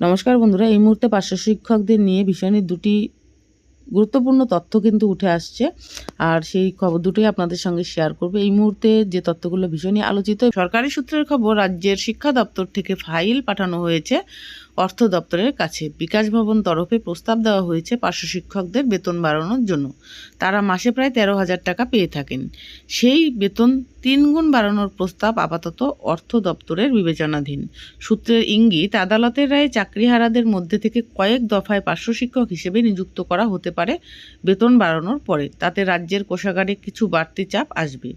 নমস্কার বন্ধুরা এই মুহূর্তে পার্শ্ব শিক্ষকদের নিয়ে ভীষণই দুটি গুরুত্বপূর্ণ তথ্য কিন্তু উঠে আসছে। আর সেই খবর দুটোই আপনাদের সঙ্গে শেয়ার করবে। এই মুহূর্তে যে তথ্যগুলো ভীষণই আলোচিত, সরকারি সূত্রের খবর রাজ্যের শিক্ষা দপ্তর থেকে ফাইল পাঠানো হয়েছে। অর্থ দপ্তরের কাছে বিকাশ ভবন তরফে প্রস্তাব দেওয়া হয়েছে পার্শ্ব শিক্ষকদের বেতন বাড়ানোর জন্য। তারা মাসে প্রায় তেরো হাজার টাকা পেয়ে থাকেন। সেই বেতন তিন গুণ বাড়ানোর প্রস্তাব আপাতত অর্থ দপ্তরের বিবেচনাধীন। সূত্রের ইঙ্গিত, আদালতের রায়ে চাকরিহারাদের মধ্যে থেকে কয়েক দফায় পার্শ্ব শিক্ষক হিসেবে নিযুক্ত করা হতে পারে। বেতন বাড়ানোর পরে, তাতে রাজ্যের কোষাগারে কিছু বাড়তি চাপ আসবে।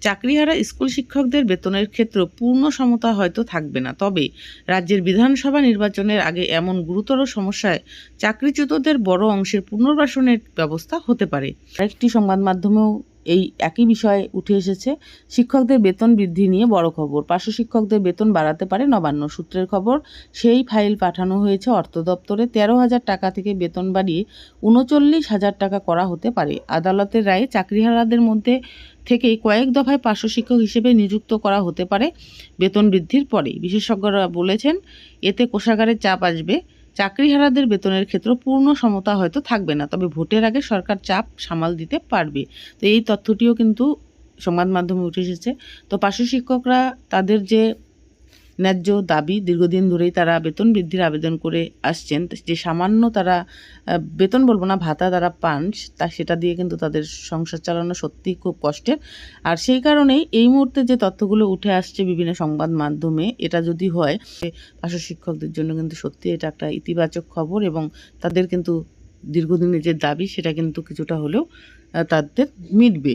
চাকরিহারা স্কুল শিক্ষকদের বেতনের ক্ষেত্রে পূর্ণ সমতা হয়তো থাকবে না, তবে রাজ্যের বিধানসভা নির্বাচনের আগে এমন গুরুতর সমস্যায় চাকরিচ্যুতদের বড় অংশের পুনর্বাসনের ব্যবস্থা হতে পারে। আরেকটি সংবাদ মাধ্যমেও এই একই বিষয়ে উঠে এসেছে, শিক্ষকদের বেতন বৃদ্ধি নিয়ে বড় খবর। পার্শ্ব শিক্ষকদের বেতন বাড়াতে পারে নবান্ন সূত্রের খবর। সেই ফাইল পাঠানো হয়েছে অর্থ দপ্তরে। তেরো হাজার টাকা থেকে বেতন বাড়িয়ে উনচল্লিশ হাজার টাকা করা হতে পারে। আদালতের রায়ে চাকরিহারাদের মধ্যে থেকেই কয়েক দফায় পার্শ্ব শিক্ষক হিসেবে নিযুক্ত করা হতে পারে। বেতন বৃদ্ধির পরে বিশেষজ্ঞরা বলেছেন, এতে কোষাগারের চাপ আসবে। চাকরিহারাদের বেতনের ক্ষেত্রে পূর্ণ সমতা হয়তো থাকবে না, তবে ভোটের আগে সরকার চাপ সামাল দিতে পারবে। তো এই তথ্যটিও কিন্তু সংবাদ মাধ্যমে উঠে এসেছে। তো পার্শ্ব শিক্ষকরা তাদের যে ন্যায্য দাবি দীর্ঘদিন ধরেই তারা বেতন বৃদ্ধির আবেদন করে আসছেন। যে সামান্য তারা বেতন বলব না, ভাতা তারা পান, তা সেটা দিয়ে কিন্তু তাদের সংসার চালানো সত্যিই খুব কষ্টের। আর সেই কারণেই এই মুহূর্তে যে তথ্যগুলো উঠে আসছে বিভিন্ন সংবাদ মাধ্যমে, এটা যদি হয় পার্শ্ব শিক্ষকদের জন্য কিন্তু সত্যি এটা একটা ইতিবাচক খবর এবং তাদের কিন্তু দীর্ঘদিনের যে দাবি, সেটা কিন্তু কিছুটা হলেও তাদের মিটবে।